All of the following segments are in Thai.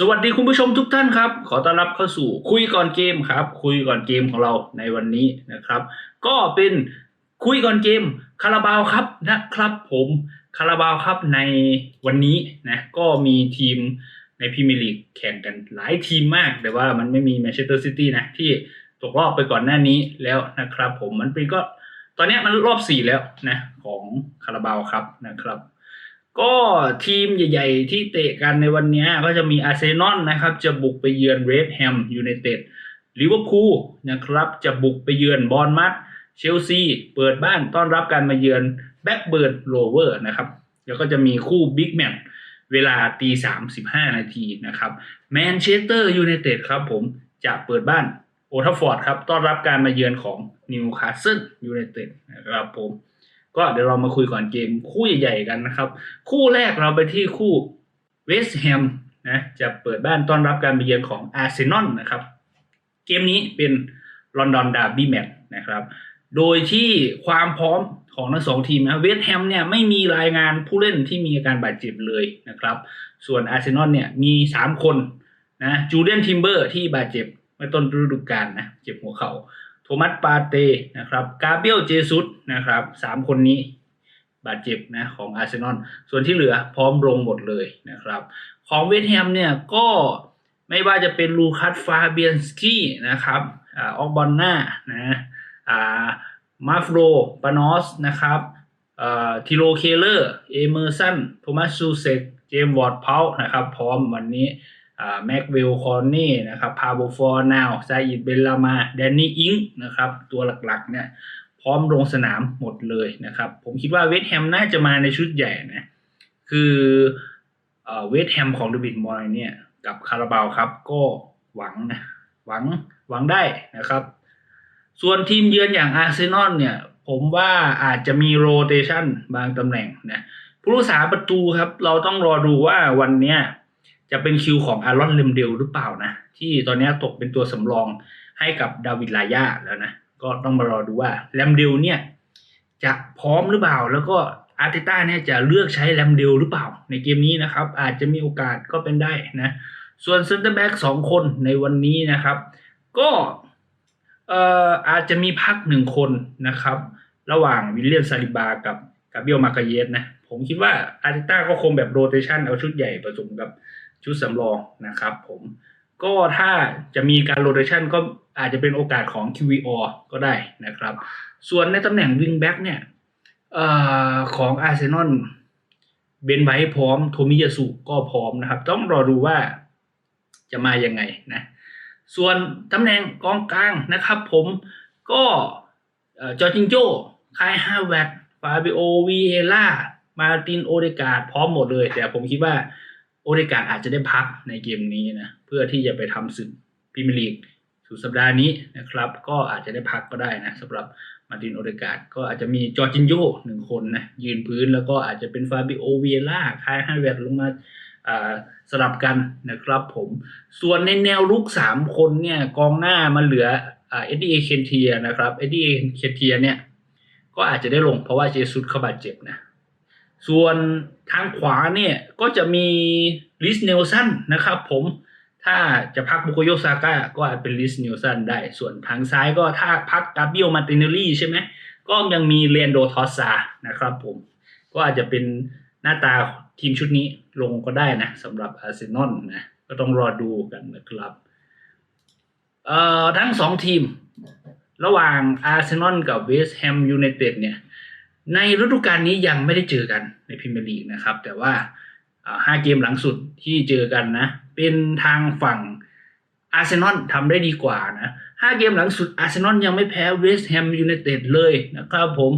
สวัสดีคุณผู้ชมทุกท่านครับ ขอต้อนรับเข้าสู่คุยก่อนเกมครับ คุยก่อนเกมของเราในวันนี้นะครับ ก็เป็นคุยก่อนเกมคาราบาวครับนะครับ ผมคาราบาวครับในวันนี้นะก็มีทีมในพรีเมียร์ลีกแข่งกันหลายทีมมาก แต่ว่ามันไม่มีแมนเชสเตอร์ซิตี้นะที่ตกรอบไปก่อนหน้านี้แล้วนะครับ ผมมันเป็นก็ตอนนี้มันรอบสี่แล้วนะของคาราบาวครับนะครับ ก็ทีมใหญ่ ๆ ที่เตะกันในวันนี้ก็จะมีอาร์เซนอลนะครับ จะบุกไปเยือนเวสต์แฮมยูไนเต็ดลิเวอร์พูลนะครับ จะบุกไปเยือนบอร์นมัธเชลซีเปิดบ้านต้อนรับการมาเยือนแบ็กเบิร์ดโรเวอร์นะครับ แล้วก็จะมีคู่บิ๊กแมตช์เวลาตีสามสิบห้านาทีนะครับแมนเชสเตอร์ยูไนเต็ดครับผมจะเปิดบ้านโอทัฟฟอร์ดครับ ต้อนรับการมาเยือนของนิวคาสเซิลยูไนเต็ดนะครับผม ก็เดี๋ยวเรามาคุยก่อนเกมคู่ใหญ่ๆกันนะครับ คู่แรกเราไปที่คู่เวสต์แฮมนะจะเปิดบ้านต้อนรับการมาเยือนของอาร์เซนอลนะครับ เกมนี้เป็นลอนดอนดาร์บี้แมตช์นะครับ โดยที่ความพร้อมของทั้งสองทีมนะเวสต์แฮมเนี่ยไม่มีรายงานผู้เล่นที่มีอาการบาดเจ็บเลยนะครับ ส่วนอาร์เซนอลเนี่ยมี 3 คนนะจูเลียนทิมเบอร์ที่บาดเจ็บเมื่อต้นฤดูกาลนะเจ็บหัวเข่า โทมัสปาเตนะครับกาเบียลเจซุสนะครับสามคนนี้บาดเจ็บนะของอาร์เซนอลส่วนที่เหลือพร้อมลงหมดเลยนะครับ ของเวสแฮมเนี่ยก็ไม่ว่าจะเป็นลูคัสฟาเบียนสกี้นะครับออกบอลหน้านะอ่ามาฟโรปานอสนะครับอ่าทิโรเคเลอร์ เอเมอร์สันโทมัสซูเซกเจมส์วอร์ดเพานะครับ พร้อมวันนี้ แม็กเวลคอนเน่นะครับพาโบฟอร์นาวซาอิดเบลลามาแดนนี่อิงนะครับตัวหลักๆเนี่ยพร้อมลงสนามหมดเลยนะครับ ผมคิดว่าเวสแฮมน่าจะมาในชุดใหญ่นะ คือเวสแฮมของเดวิดมอยเนี่ยกับคาราบาวครับก็หวังนะหวังหวังได้นะครับ ส่วนทีมเยือนอย่างอาร์เซนอลเนี่ย ผมว่าอาจจะมีโรเตชันบางตำแหน่งนะผู้รักษาประตูครับ เราต้องรอดูว่าวันเนี้ย จะเป็นคิวของอารอนเลมเดลหรือเปล่านะ ที่ตอนนี้ตกเป็นตัวสำรองให้กับดาวิดลายาแล้วนะ ก็ต้องมารอดูว่าแลมเดลเนี่ย จะพร้อมหรือเปล่า แล้วก็อาร์เตต้าเนี่ยจะเลือกใช้แลมเดลหรือเปล่า ในเกมนี้นะครับ อาจจะมีโอกาสก็เป็นได้นะ ส่วนเซนเตอร์แบ็กสองคนในวันนี้นะครับ ก็เอ่ออาจจะมีพักหนึ่งคนนะครับ ระหว่างวิลเลียมซาลิบากับกับเบียลมาคาเยสนะ ผมคิดว่าอาร์เตต้าก็คงแบบโรเตชันเอาชุดใหญ่ผสมกับ ชุดสำรองนะครับผมก็ถ้าจะมีการโรเ t ชันก็อาจจะเป็นโอกาสของ QVR ก็ได้นะครับ ส่วนในตำแหน่งวิงแบ็กเนี่ยอของอาร์เซนอลเบนไว้พร้อม โทมิยาสุก็พร้อมนะครับ ต้องรอดูว่าจะมายังไงนะ ส่วนตำแหน่งกองกลางนะครับผมก็จอจิงโจ้คายฮาแวตฟาบิโอวีเอล่ามาตินโอเดกาดพร้อมหมดเลย แต่ผมคิดว่า โอเดกาดอาจจะได้พักในเกมนี้นะเพื่อที่จะไปทำศึกพรีเมียร์ลีกสุดสัปดาห์นี้นะครับ ก็อาจจะได้พักก็ได้นะสำหรับมาร์ตินโอเดกาดก็อาจจะมีจอร์จินโยหนึ่งคนนะยืนพื้นแล้วก็อาจจะเป็นฟาบิโอเวียล่าคายฮาเวตลงมาสลับกันนะครับผมส่วนในแนวลุกสามคนเนี่ยกองหน้ามันเหลือเอ็ดดี้เอเคนเทียนะครับเอ็ดดี้เอเคนเทียเนี่ยก็อาจจะได้ลงเพราะว่าเจสุสเขาบาดเจ็บนะ ส่วนทางขวาเนี่ยก็จะมีลิสเนลสันนะครับผมถ้าจะพักบุโกโยซาก้าก็อาจเป็นลิสเนลสันได้ ส่วนทางซ้ายก็ถ้าพักกาเบียลมาติเนลลี่ใช่ไหมก็ยังมีเรนโดทอสซานะครับผมก็อาจจะเป็นหน้าตาทีมชุดนี้ลงก็ได้นะสำหรับอาร์เซนอลนะก็ต้องรอดูกันนะครับเอ่อทั้งสองทีม ระหว่างอาร์เซนอลกับเวสต์แฮมยูไนเต็ดเนี่ย ในฤดูกาลนี้ยังไม่ได้เจอกันในพรีเมียร์ลีกนะครับ แต่ว่าห้าเกมหลังสุดที่เจอกันนะ เป็นทางฝั่งอาร์เซนอลทำได้ดีกว่านะห้าเกมหลังสุดอาร์เซนอลยังไม่แพ้เวสต์แฮมยูไนเต็ดเลยนะครับผม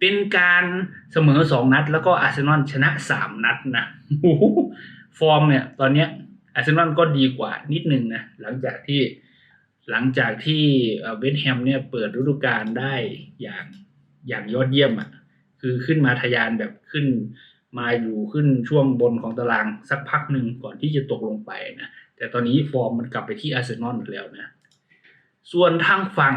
เป็นการเสมอสองนัด แล้วก็อาร์เซนอลชนะสามนัดนะฟอร์มเนี่ยตอนเนี้ยอาร์เซนอลก็ดีกว่านิดนึงนะหลังจากที่หลังจากที่เวสต์แฮมเนี่ยเปิดฤดูกาลได้อย่างอย่างยอดเยี่ยมอะ คือขึ้นมาทะยานแบบขึ้นมาอยู่ขึ้นช่วงบนของตารางสักพักหนึ่งก่อนที่จะตกลงไปนะแต่ตอนนี้ฟอร์มมันกลับไปที่อาร์เซนอลแล้วนะ ส่วนทางฝั่ง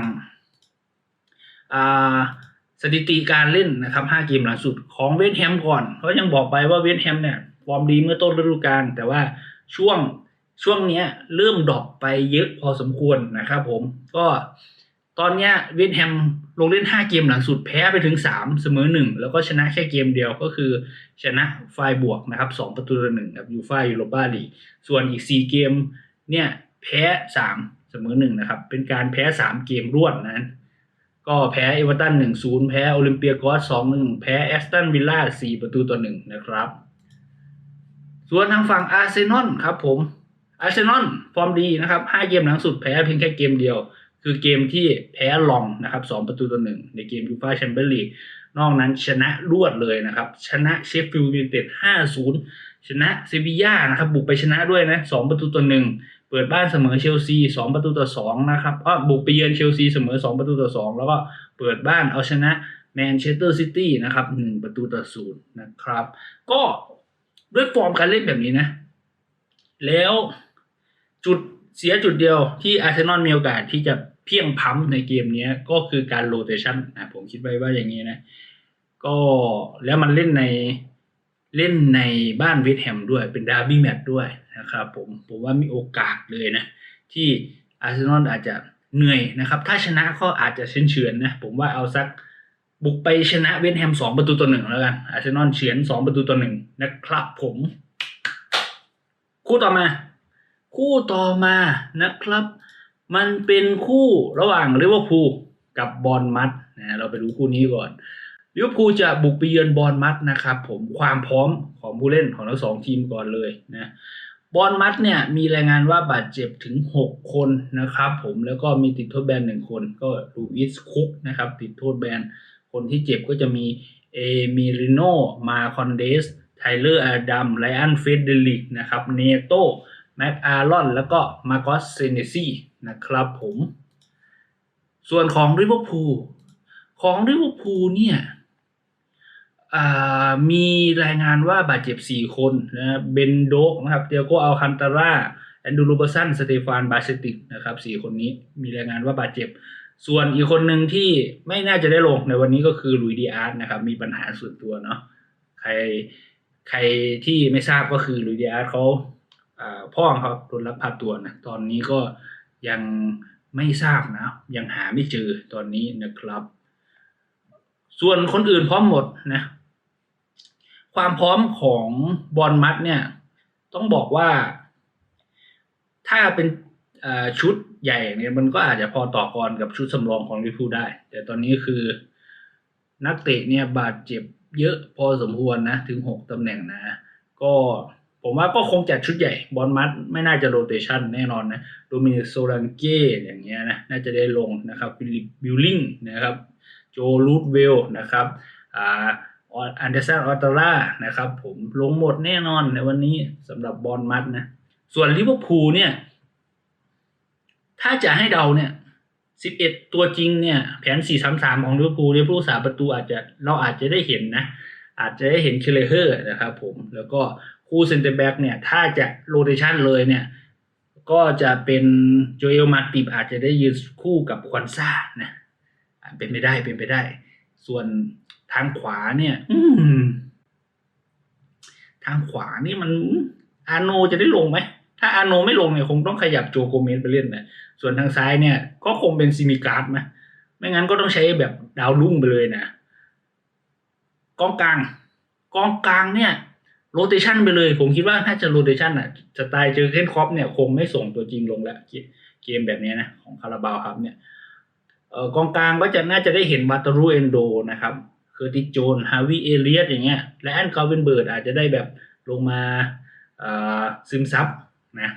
สถิติการเล่นนะครับ5เกมหลังสุดของเวสแฮมก่อนเขายังบอกไปว่าเวสแฮมเนี่ยฟอร์มดีเมื่อต้นฤดูกาลแต่ว่าช่วงช่วงเนี้ยเริ่มดรอปไปเยอะพอสมควรนะครับผมก็ ตอนเนี้ยเวสต์แฮมลงเล่น 5 เกมหลังสุดแพ้ไปถึง 3 เสมอ 1 แล้วก็ชนะแค่เกมเดียวก็คือชนะไฟบวกนะครับ 2 ประตูต่อหนึ่งกับยูฟ่ายูโรปาลีส่วนอีก 4 เกมเนี่ยแพ้ 3 เสมอ 1 นะครับ เป็นการแพ้ 3 เกมรวดนะก็แพ้เอเวอร์ตัน1-0แพ้โอลิมเปียกอส2-1แพ้แอสตันวิลล่า4ประตูต่อ1นะครับ ส่วนทางฝั่งอาร์เซนอลครับผมอาร์เซนอลฟอร์มดีนะครับ5เกมหลังสุดแพ้เพียงแค่เกมเดียว คือเกมที่แพ้ลองนะครับ2ประตูต่อ1ในเกมยูฟ่าแชมเปี้ยนลีกนอกนั้นชนะรวดเลยนะครับ ชนะเชฟฟิลด์ยูไนเต็ด5-0ชนะเซบีย่านะครับบุกไปชนะด้วยนะ2ประตูต่อ1เปิดบ้านเสมอเชลซี2ประตูต่อ2นะครับก็บุกไปเยือนเชลซีเสมอ2ประตูต่อ2แล้วก็เปิดบ้านเอาชนะแมนเชสเตอร์ซิตี้นะครับ1ประตูต่อ0นะครับ ก็ด้วยฟอร์มการเล่นแบบนี้นะ แล้วจุดเสียจุดเดียวที่อาร์เซนอลมีโอกาสที่จะ เพียงพ้ำในเกมนี้ก็คือการโรเตชันนะผมคิดไว้ว่าอย่างนี้นะ ก็แล้วมันเล่นในเล่นในบ้านเวสแฮมด้วยเป็นดาร์บี้แมตช์ด้วยนะครับผมผมว่ามีโอกาสเลยนะ ที่อาร์เซนอลอาจจะเหนื่อยนะครับ ถ้าชนะก็อาจจะเฉือนๆนะ ผมว่าเอาสักบุกไปชนะเวสแฮมสองประตูต่อหนึ่งแล้วกัน อาร์เซนอลเฉือนสองประตูต่อหนึ่งนะครับผม คู่ต่อมา คู่ต่อมานะครับ มันเป็นคู่ระหว่างลิเวอร์พูลกับบอลมัดนะเราไปดูคู่นี้ก่อนลิเวอร์พูลจะบุกไปเยือนบอลมัดนะครับผมความพร้อมของผู้เล่นของทั้งสองทีมก่อนเลยนะบอลมัดเนี่ยมีรายงานว่าบาดเจ็บถึง 6 คนนะครับผมแล้วก็มีติดโทษแบนหนึ่งคนก็ลูอิสคุกนะครับติดโทษแบนคนที่เจ็บก็จะมีเอมิริโนมาคอนเดสไทเลอร์อาดัมไลอันเฟเดริกนะครับเนโตแม็กอารอนแล้วก็มาร์กอสเซเนซี่ นะครับผม ส่วนของริเวอร์พูลของริเวอร์พูลเนี่ยมีรายงานว่าบาดเจ็บ 4 คนนะเบนโดกนะครับเดียโกอัลคันตาร่าแอนดูโรเบอร์สันสเตฟานบาเซติกนะครับ4คนนี้มีรายงานว่าบาดเจ็บ ส่วนอีกคนหนึ่งที่ไม่น่าจะได้ลงในวันนี้ก็คือลุยดีอาร์ตนะครับ มีปัญหาส่วนตัวเนาะใครใครที่ไม่ทราบก็คือลุยดีอาร์ตเขาอ่าพ่อของเขาโดนลักพาตัวนะตอนนี้ก็ ยังไม่ทราบนะยังหาไม่เจอตอนนี้นะครับ ส่วนคนอื่นพร้อมหมดนะความพร้อมของบอลมัดเนี่ยต้องบอกว่า ถ้าเป็นชุดใหญ่เนี่ยมันก็อาจจะพอต่อกรกับชุดสำรองของลิเวอร์พูลได้ แต่ตอนนี้คือนักเตะเนี่ยบาดเจ็บเยอะพอสมควรนะ ถึงหกตำแหน่งนะ ก็ ผมว่าก็คงจัดชุดใหญ่บอลมัดไม่น่าจะโรเตชันแน่นอนนะโดมินิกโซลันเก้อย่างเงี้ยนะน่าจะได้ลงนะครับฟิลิปบิลลิงนะครับโจลูดเวลนะครับอ่าอันเดอร์สันออตตาร่านะครับผมลงหมดแน่นอนในวันนี้สำหรับบอลมัดนะส่วนลิเวอร์พูลเนี่ย ถ้าจะให้เดาเนี่ย11ตัวจริงเนี่ย แผน4-3-3ของลิเวอร์พูลเนี่ยผู้รักษาประตูอาจจะเราอาจจะได้เห็นนะ อาจจะได้เห็นเคเลเฮอร์นะครับผมแล้วก็ คู่เซนเตอร์แบ็กเนี่ย ถ้าจะโรเตชันเลยเนี่ย ก็จะเป็นโจเอลมาติบอาจจะได้ยืนคู่กับควันซ่านะอะเป็นไปได้เป็นไปได้ ส่วนทางขวาเนี่ย อืทางขวานี่มันอาโนจะได้ลงไหม ถ้าอาโนไม่ลงเนี่ยคงต้องขยับโจโกเมสไปเล่นนะส่วนทางซ้ายเนี่ย ก็คงเป็นซิมิการ์ดไหมไม่งั้นก็ต้องใช้แบบดาวรุ่งไปเลยนะกองกลางกองกลางเนี่ย โรเตชันไปเลย ผมคิดว่าถ้าจะโรเตชันอะสไตล์เจอเคนครอปเนี่ยคงไม่ส่งตัวจริงลงแล้วเกมแบบนี้นะของคาราบาวครับเนี่ยเอ่อกองกลางก็จะน่าจะได้เห็นวัตารูเอนโดนะครับเคอร์ติโจนฮาวิเอเลียสอย่างเงี้ยและแอนกาเวนเบิร์ดอาจจะได้แบบลงมาซึมซับนะ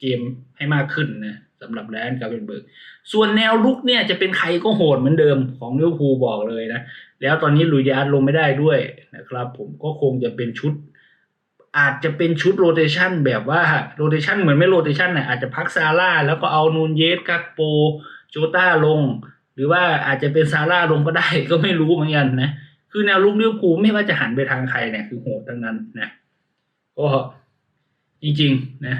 เกมให้มากขึ้นนะสำหรับแลนกาเวนเบิร์ก ส่วนแนวลุกเนี่ยจะเป็นใครก็โหดเหมือนเดิมของลิเวอร์พูลบอกเลยนะ แล้วตอนนี้ลุยดิอาร์ตลงไม่ได้ด้วยนะครับ ผมก็คงจะเป็นชุด อาจจะเป็นชุดโรเตชันแบบว่าโรเตชันเหมือนไม่โรเตชันเนี่ยอาจจะพักซาร่าแล้วก็เอานูนเยสกักโปโจต้าลง หรือว่าอาจจะเป็นซาร่าลงก็ได้ก็ไม่รู้เหมือนกันนะ คือแนวลุกลิเวคูไม่ว่าจะหันไปทางใครเนี่ยคือโหดทั้งนั้นนะก็จริงๆนะ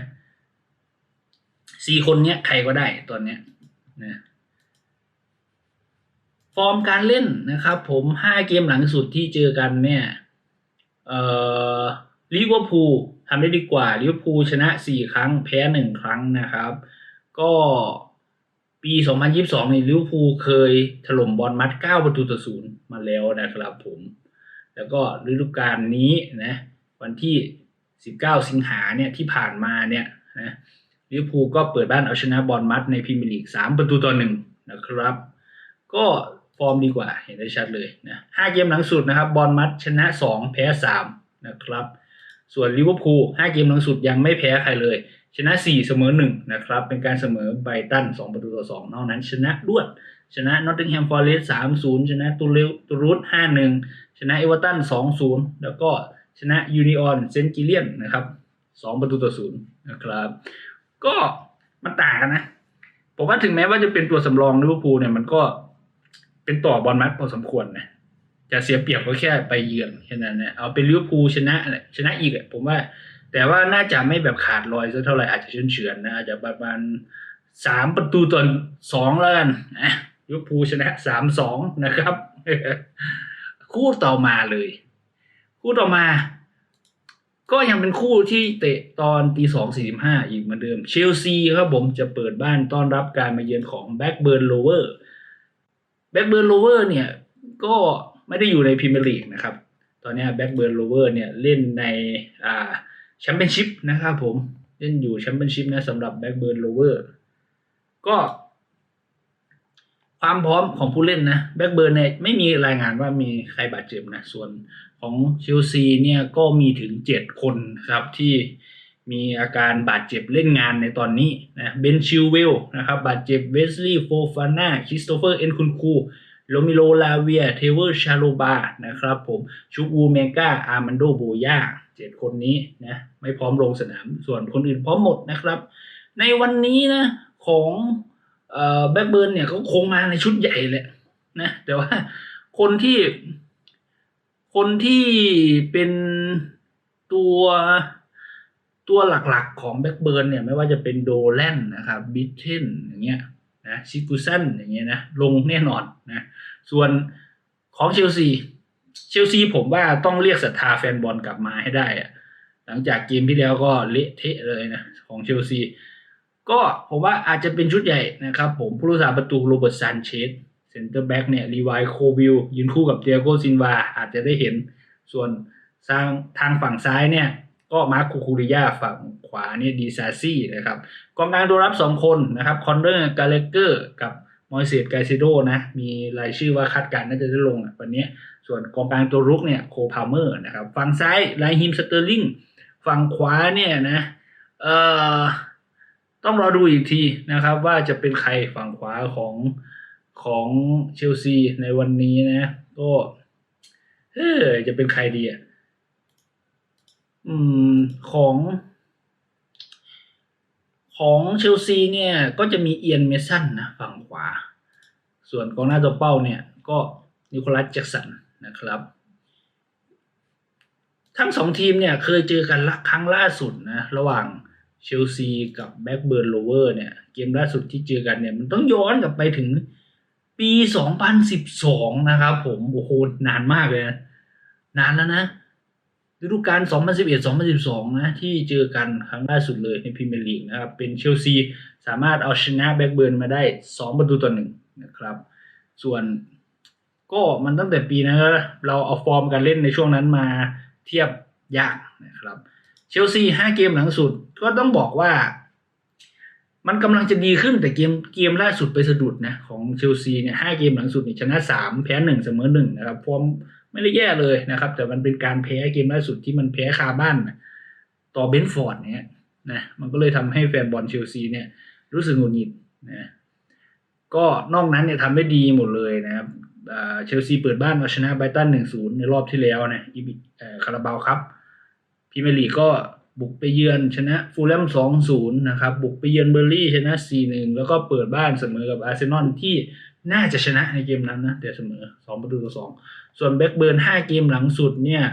สี่คนเนี้ยใครก็ได้ตอนเนี้ยนะฟอร์มการเล่นนะครับ ผมห้าเกมหลังสุดที่เจอกันเนี่ย เอ่อ ลิเวอร์พูลทำได้ดีกว่าลิเวอร์พูลชนะ 4 ครั้ง แพ้ 1 ครั้งนะครับ ก็ปี 2022นี่ลิเวอร์พูลเคยถล่มบอลมัด 9 ประตูต่อศูนย์มาแล้วนะครับผม แล้วก็ฤดูกาลนี้นะวันที่ 19 สิงหาเนี่ยที่ผ่านมาเนี่ยนะลิเวอร์พูลก็เปิดบ้านเอาชนะบอลมัดในพรีเมียร์ลีก 3 ประตูต่อหนึ่งนะครับ ก็ฟอร์มดีกว่าเห็นได้ชัดเลยนะห้าเกมหลังสุดนะครับบอลมัดชนะ 2 แพ้ 3 นะครับ ส่วนลิเวอร์พูลห้าเกมหลังสุดยังไม่แพ้ใครเลย ชนะ4เสมอ1นะครับ เป็นการเสมอไบตัน2ประตูต่อ2นอกนั้นชนะรวด ชนะนอตติงแฮมฟอร์เรสต์3-0ชนะตูเลตูรุส5-1ชนะเอเวอร์ตัน2-0แล้วก็ชนะยูนิออนเซนต์กิเลียนนะครับ2ประตูต่อ0นะครับ ก็มันต่างกันนะผมว่าถึงแม้ว่าจะเป็นตัวสำรองลิเวอร์พูลเนี่ยมันก็เป็นต่อบอลมัดพอสมควรนะ จะเสียเปรียบก็แค่ไปเยือนแค่นั้นนะเอาเป็นลิเวอร์พูลชนะแหละชนะอีกอะผมว่า แต่ว่าน่าจะไม่แบบขาดลอยสักเท่าไหร่อาจจะเฉือนเฉือนนะอาจจะประมาณสามประตูต่อสองแล้วกันนะลิเวอร์พูลชนะสามสองนะครับ คู่ต่อมาเลย คู่ต่อมา ก็ยังเป็นคู่ที่เตะตอนตีสองสี่สิบห้าอีกเหมือนเดิม เชลซีครับผมจะเปิดบ้านต้อนรับการมาเยือนของแบ็กเบิร์นโลเวอร์แบ็กเบิร์นโลเวอร์เนี่ย ก็ ไม่ได้อยู่ในพรีเมียร์ลีกนะครับ ตอนนี้แบ็กเบิร์นโลเวอร์เนี่ยเล่นในอ่าแชมเปี้ยนชิพนะครับผมเล่นอยู่แชมเปี้ยนชิพนะสำหรับแบ็กเบิร์นโลเวอร์ก็ความพร้อมของผู้เล่นนะแบ็กเบิร์นเนี่ยไม่มีรายงานว่ามีใครบาดเจ็บนะส่วนของเชลซีเนี่ยก็มีถึง7คนครับที่มีอาการบาดเจ็บเล่นงานในตอนนี้นะเบนชิลเวลนะครับบาดเจ็บเวสลีย์โฟฟาน่าคริสโตเฟอร์เอ็นคุนคู โรมิโลลาเวีย เทเวอร์ชาโลบา นะครับผมชูบูเมกาอาร์มันโดโบยาเจ็ดคนนี้นะไม่พร้อมลงสนาม ส่วนคนอื่นพร้อมหมดนะครับ ในวันนี้นะของแบ็กเบิร์นเนี่ยเขาคงมาในชุดใหญ่แหละนะแต่ว่าคนที่ คนที่เป็นตัวตัวหลักๆของแบ็กเบิร์นเนี่ยไม่ว่าจะเป็นโดแลนนะครับบิทเทนอย่างเงี้ย นะซิกูซันอย่างเงี้ยนะลงแน่นอนนะส่วนของเชลซีเชลซีผมว่าต้องเรียกศรัทธาแฟนบอลกลับมาให้ได้อะหลังจากเกมที่แล้วก็เละเทะเลยนะของเชลซีก็ผมว่าอาจจะเป็นชุดใหญ่นะครับ ผมผู้รักษาประตูโรเบิร์ตซานเชสเซนเตอร์แบ็กเนี่ยรีไวโควิลยืนคู่กับเตียโกซินวาอาจจะได้เห็นส่วนทางทางฝั่งซ้ายเนี่ย ก็มาร์คคูคูริยาฝั่งขวาเนี่ยดีซาซี่นะครับกองกลางตัวรับสองคนนะครับคอนเนอร์กาเลเกอร์กับมอยเซตไกซิโดนะ มีรายชื่อว่าคาดการณ์น่าจะได้ลงวันนี้ ส่วนกองกลางตัวรุกเนี่ยโคพาเมอร์นะครับฝั่งซ้ายไลฮิมสเตอร์ลิงฝั่งขวาเนี่ยนะเอ่อต้องรอดูอีกทีนะครับ ว่าจะเป็นใครฝั่งขวาของของเชลซีในวันนี้นะ ก็เฮ้ยจะเป็นใครดีอะ อืม ของ ของเชลซีเนี่ย ก็จะมีเอียนเมสันนะฝั่งขวา ส่วนกองหน้าตัวเป้าเนี่ย ก็นิโคลัสแจ็กสันนะครับ ทั้งสองทีมเนี่ยเคยเจอกันครั้งล่าสุดนะ ระหว่างเชลซีกับแบ็กเบิร์นโลเวอร์เนี่ย เกมล่าสุดที่เจอกันเนี่ย มันต้องย้อนกลับไปถึงปี 2012 นะครับผม โอ้โห นานมากเลยนะ นานแล้วนะ ฤดูกาล 2011-2012 นะ ที่เจอกันครั้งล่าสุดเลยในพรีเมียร์ลีกนะครับ เป็นเชลซีสามารถเอาชนะแบ็กเบิร์นมาได้ 2 ประตูต่อหนึ่งนะครับ ส่วนก็มันตั้งแต่ปีนั้นแล้วนะเราเอาฟอร์มการเล่นในช่วงนั้นมาเทียบยากนะครับ เชลซี5เกมหลังสุดก็ต้องบอกว่า มันกำลังจะดีขึ้นแต่เกมเกมล่าสุดไปสะดุดนะ ของเชลซีเนี่ยห้าเกมหลังสุดเนี่ยชนะสามแพ้หนึ่งเสมอหนึ่งนะครับฟอร์ม ไม่ได้แย่เลยนะครับ แต่มันเป็นการแพ้เกมล่าสุดที่มันแพ้คาบ้านนต่อเบนฟอร์ดเนี่ยนะมันก็เลยทำให้แฟนบอลเชลซีเนี่ย รู้สึกหงุดหงิดนะก็นอกนั้นเนี่ยทำได้ดีหมดเลยนะครับเชลซีเปิดบ้านเอาชนะไบรตันหนึ่งศูนย์ในรอบที่แล้วนะอีบิคาราบาวครับพรีเมลีกก็บุกไปเยือนชนะฟูลแลมสองศูนย์นะครับบุกไปเยือนเบอร์ลี่ชนะสี่หนึ่งแล้วก็เปิดบ้านเสมอกับอาร์เซนอลที่น่าจะชนะในเกมนั้นนะแต่เสมอสองประตูต่อสอง ส่วนแบ็กเบิร์นห้าเกมหลังสุดเนี่ย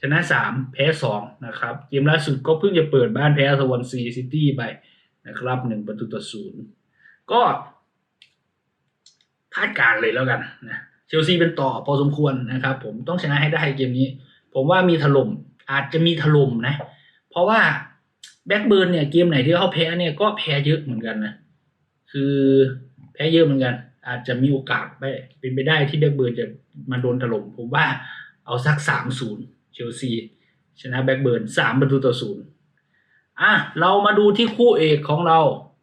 ชนะสามแพ้สองนะครับ เกมล่าสุดก็เพิ่งจะเปิดบ้านแพ้สวอนซีซิตี้ไปนะครับหนึ่งประตูต่อศูนย์ก็คาดการเลยแล้วกันนะเชลซีเป็นต่อพอสมควรนะครับผมต้องชนะให้ได้เกมนี้ ผมว่ามีถล่มอาจจะมีถล่มนะ เพเพราะว่าแบ็กเบิร์นเนี่ยเกมไหนที่เขาแพ้เนี่ยก็แพ้เยอะเหมือนกันนะคือแพ้เยอะเหมือนกัน อาจจะมีโอกาสไปเป็นไปได้ที่แบ็กเบิร์นจะมาโดนถล่มผมว่าเอาสักสามศูนย์เชลซีชนะแบ็กเบิร์นสามประตูต่อศูนย์อะเรามาดูที่คู่เอกของเรา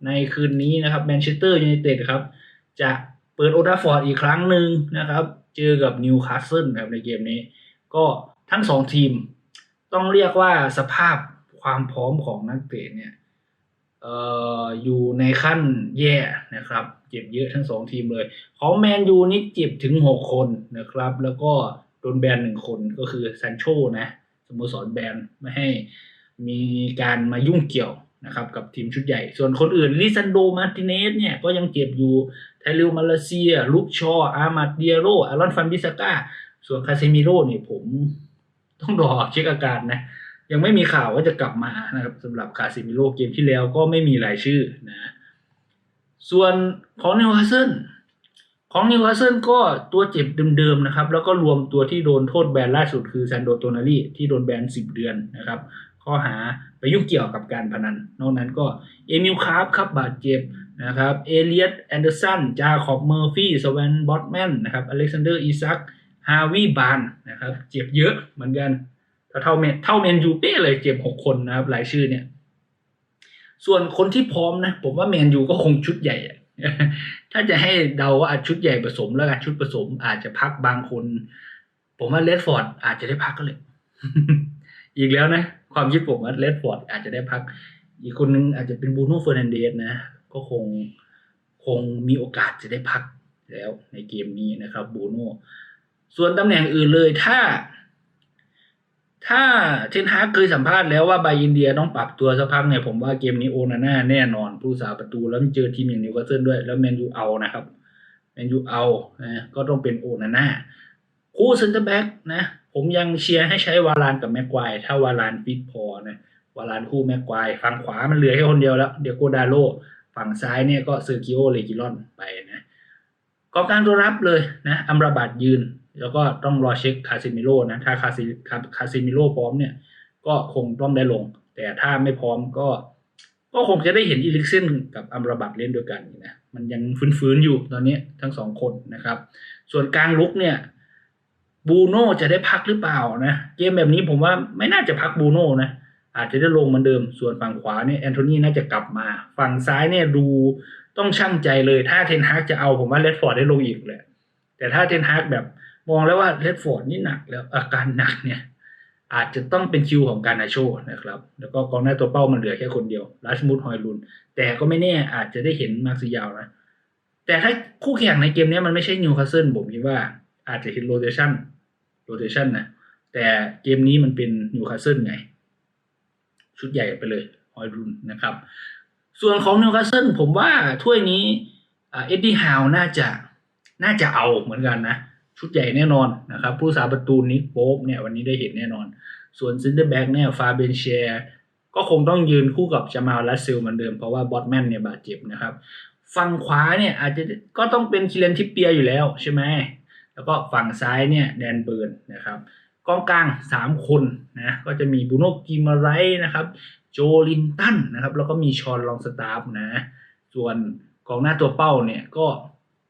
ในคืนนี้นะครับแมนเชสเตอร์ยูไนเต็ดครับ จะเปิดโอลด์แทัฟอร์ดอีกครั้งหนึ่งนะครับ เจอกับนิวคาสเซิลครับในเกมนี้ ก็ทั้งสองทีม ต้องเรียกว่าสภาพความพร้อมของนักเตะเนี่ย อยู่ในขั้นแย่นะครับ เจ็บเยอะทั้งสองทีมเลย ของแมนยูนี่เจ็บถึงหกคนนะครับ แล้วก็โดนแบนหนึ่งคนก็คือซันโชนะสโมสรแบนไม่ให้มีการมายุ่งเกี่ยวนะครับกับทีมชุดใหญ่ ส่วนคนอื่นลิซันโดมาติเนสเนี่ยก็ยังเจ็บอยู่ไทลิวมาเลเซีย ลุกชอ อามาเดียโรอารอนฟันบิสก้าส่วนคาเซมิโร่เนี่ยผมต้องรอเช็คอาการนะ ยังไม่มีข่าวว่าจะกลับมานะครับสำหรับคาเซมิโรเกมที่แล้วก็ไม่มีรายชื่อนะส่วนของนิวคาสเซิลของนิวคาสเซิลก็ตัวเจ็บเดิมๆนะครับ แล้วก็รวมตัวที่โดนโทษแบนล่าสุดคือซันโดโตนารีที่โดนแบน10เดือนนะครับ ข้อหาไปยุ่งเกี่ยวกับการพนัน นอกนั้นก็เอมิลคาร์ฟครับบาดเจ็บนะครับเอเลียตแอนเดอร์สันจาคอบเมอร์ฟี่สแวนบอตแมนนะครับอเล็กซานเดอร์อีซักฮาวิบานนะครับ เจ็บเยอะเหมือนกัน เท่าเท่าเมนเท่าเมนยูเป้เลยเจ็บหกคนนะครับรายชื่อเนี่ย ส่วนคนที่พร้อมนะ ผมว่าแมนยูก็คงชุดใหญ่ถ้าจะให้เดาว่าชุดใหญ่ผสมแล้วกันชุดผสม อาจจะพักบางคน ผมว่าเลดฟอร์ดอาจจะได้พักก็เลย อีกแล้วนะ ความคิดผมว่าเลดฟอร์ดอาจจะได้พัก อีกคนนึงอาจจะเป็นบูโน่เฟอร์นันเดสนะ ก็คงคงมีโอกาสจะได้พักแล้วในเกมนี้นะครับบูโน่ส่วนตำแหน่งอื่นเลยถ้า ถ้าเทนฮากเคยสัมภาษณ์แล้วว่าบายินเดียต้องปรับตัวสักพักเนี่ยผมว่าเกมนี้โอนาน่าแน่นอน ผู้สาประตูแล้วเจอทีมอย่างนิวคาสเซิลด้วย แล้วแมนยูเอานะครับแมนยูเอานะก็ต้องเป็นโอนาน่าคู่เซนเตอร์แบ็กนะ ผมยังเชียร์ให้ใช้วาลานกับแม็กควายถ้าวาลานฟิตพอนะวาลานคู่แม็กควายฝั่งขวามันเหลือแค่คนเดียวแล้ว เดียโกดาโลฝั่งซ้ายเนี่ยก็เซอร์กิโอเลกิลอนไปนะกองกลางตัวรับเลยนะอัมราบัตยืน แล้วก็ต้องรอเช็คคาซิมิโร่นะ ถ้าคาซิคาคาซิมิโร่พร้อมเนี่ย ก็คงต้องได้ลง แต่ถ้าไม่พร้อมก็ ก็คงจะได้เห็นอีลิกเซนกับอัมราบัตเล่นด้วยกันนะมันยังฟื้นๆอยู่ตอนนี้ทั้งสองคนนะครับ ส่วนกลางลุกเนี่ยบูโน่จะได้พักหรือเปล่านะเกมแบบนี้ผมว่าไม่น่าจะพักบูโน่นะอาจจะได้ลงเหมือนเดิม ส่วนฝั่งขวาเนี่ยแอนโทนีน่าจะกลับมา ฝั่งซ้ายเนี่ยดูต้องช่างใจเลย ถ้าเทนฮากจะเอาผมว่าเลดฟอร์ดได้ลงอีกแหละแต่ถ้าเทนฮากแบบ มองแล้วว่าเลดฟอร์ดนี่หนักแล้วอาการหนักเนี่ย อาจจะต้องเป็นคิวของการนาโชนะครับ แล้วก็กองหน้าตัวเป้ามันเหลือแค่คนเดียวราชมุดฮอยลุน แต่ก็ไม่แน่อาจจะได้เห็นมาร์ซิยาวนะ แต่ถ้าคู่แข่งในเกมนี้มันไม่ใช่นิวคาสเซิลผมคิดว่าอาจจะเห็นโรเตชันโรเตชันนะแต่เกมนี้มันเป็นนิวคาสเซิลไง ชุดใหญ่ไปเลยฮอยรุนนะครับ ส่วนของนิวคาสเซิลผมว่าถ้วยนี้เอ็ดดี้ฮาวน่าจะน่าจะเอาเหมือนกันนะ ชุดใหญ่แน่นอนนะครับผู้สาประตูนิกโป๊ปเนี่ยวันนี้ได้เห็นแน่นอน ส่วนซินเดอร์แบ็กเนี่ยฟาเบนเชียก็คงต้องยืนคู่กับจามาลลัสเซลเหมือนเดิมเพราะว่าบอตแมนเนี่ยบาดเจ็บนะครับฝั่งขวาเนี่ยอาจจะก็ต้องเป็นคิเลนทิปเปียอยู่แล้วใช่ไหมแล้วก็ฝั่งซ้ายเนี่ยแดนเบิร์นนะครับกองกลาง 3 คนนะก็จะมีบูโนกิมาไรนะครับโจลินตันนะครับแล้วก็มีชอนลองสตาฟนะส่วนกองหน้าตัวเป้าเนี่ยก็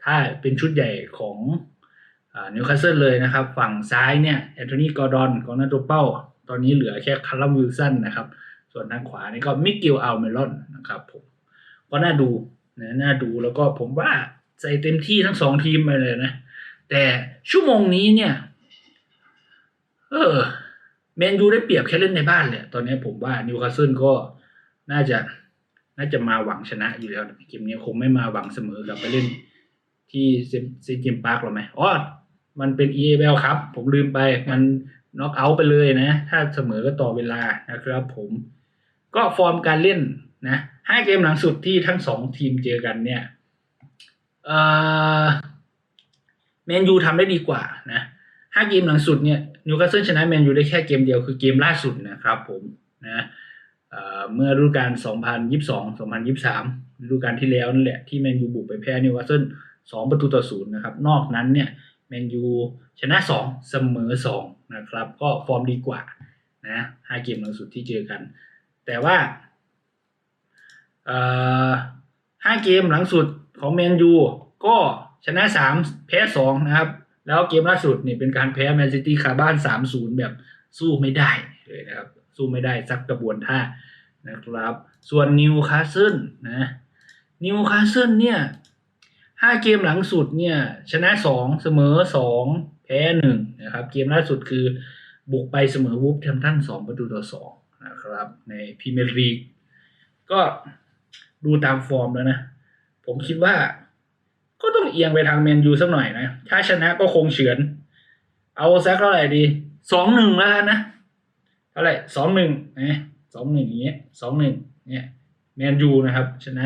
ถ้าเป็นชุดใหญ่ของ นิวคาสเซิลเลยนะครับ ฝั่งซ้ายเนี่ยแอนโทนีกอร์ดอนกองน้าตัวเป้า ตอนนี้เหลือแค่คาร์ลวิลสันนะครับ ส่วนทางขวานี่ก็มิเกลอัลเมลอนนะครับผมก็น่าดูนะน่าดูแล้วก็ผมว่าใส่เต็มที่ทั้งสองทีมไปเลยนะ แต่ชั่วโมงนี้เนี่ย เออแมนยูได้เปรียบแค่เล่นในบ้านเลยตอนนี้ผมว่านิวคาสเซิลก็น่าจะน่าจะมาหวังชนะอยู่แล้วเกมนี้คงไม่มาหวังเสมอกับไปเล่นที่เซนเกมปาร์กหรอไหมอ๋อ มันเป็น e a l ครับ ผมลืมไปมันน็อกเอาท์ไปเลยนะ ถ้าเสมอก็ต่อเวลานะครับผม ก็ฟอร์มการเล่นนะห้าเกมหลังสุดที่ทั้งสองทีมเจอกันเนี่ยเอ่อแมนยูทำได้ดีกว่านะห้าเกมหลังสุดเนี่ยนิวคาสเซิลชนะแมนยูได้แค่เกมเดียวคือเกมล่าสุดนะครับผมนะเอ่อเมื่อฤดูกาล 2022 2023ฤดูกาลที่แล้วนั่นแหละที่แมนยูบุกไปแพ้นิวคาสเซิล2ประตูต่อศูนย์นะครับ นอกนั้นเนี่ย แมนยูชนะ 2 เสมอ 2 นะครับ ก็ฟอร์มดีกว่านะห้าเกมหลังสุดที่เจอกัน แต่ว่าห้าเกมหลังสุดของแมนยูก็ชนะสามแพ้สองนะครับ แล้วเกมล่าสุดเนี่ยเป็นการแพ้แมนซิตี้คาบ้านสามศูนย์แบบสู้ไม่ได้เลยนะครับ สู้ไม่ได้สักกระบวนท่านะครับ ส่วนนิวคาสเซิลนะนิวคาสเซิลเนี่ย ห้าเกมหลังสุดเนี่ย ชนะสองเสมอสองแพ้หนึ่งนะครับ เกมล่าสุดคือบุกไปเสมอวูฟแฮมป์ตันสองประตูต่อสองนะครับ ในพรีเมียร์ลีกก็ดูตามฟอร์มแล้วนะ ผมคิดว่าก็ต้องเอียงไปทางแมนยูสักหน่อยนะ ถ้าชนะก็คงเฉือน เอาสักเท่าไหร่ดีสองหนึ่งแล้วกันนะเท่าไหร่สองหนึ่งนะสองหนึ่งอย่างเงี้ยสองหนึ่งเนี่ยแมนยูนะครับ ชนะ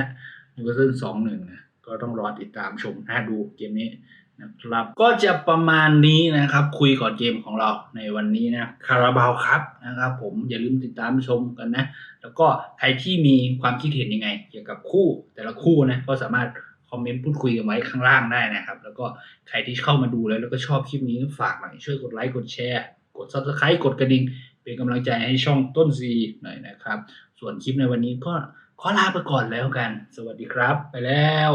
นิวคาสเซิลสองหนึ่งนะ ก็ต้องรอติดตามชมน่าดูเกมนี้นะครับก็จะประมาณนี้นะครับคุยก่อนเกมของเราในวันนี้นะคาราบาวครับนะครับผมอย่าลืมติดตามชมกันนะ แล้วก็ใครที่มีความคิดเห็นยังไง เกี่ยวกับคู่แต่ละคู่นะก็สามารถคอมเมนต์พูดคุยกันไว้ข้างล่างได้นะครับ แล้วก็ใครที่เข้ามาดูแล้วแล้วก็ชอบคลิปนี้ฝากหน่อยช่วยกดไลค์กดแชร์กด subscribe กดกระดิ่งเป็นกำลังใจให้ช่องต้นซีหน่อยนะครับ ส่วนคลิปในวันนี้ก็ ขอลาไปก่อนแล้วกัน สวัสดีครับ ไปแล้ว